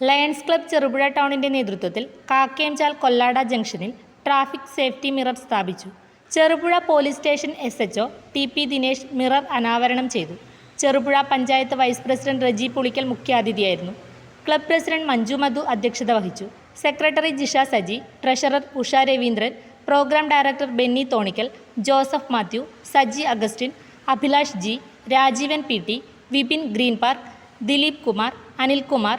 Lions club Cherupuzha ടൗണിന്റെ നേതൃത്വത്തിൽ കാക്കേംചാൽ കൊല്ലാട ജംഗ്ഷനിൽ traffic safety mirror സ്ഥാപിച്ചു. Cherupuzha police station S HO T P Dinesh mirror അനാവരണം ചെയ്തു. ചെറുപുഴ പഞ്ചായത്ത് വൈസ് പ്രസിഡന്റ് റജി പുളിക്കൽ മുഖ്യാതിഥിയായിരുന്നു. ക്ലബ് പ്രസിഡന്റ് മഞ്ജു മധു അധ്യക്ഷത വഹിച്ചു. Secretary Jisha Saji treasurer Usha Raveendran programme director Benny Thonikkal Joseph Mathew Saji Augustine Abhilash G Rajeevan P T Vipin green park Dileep Kumar Anilkumar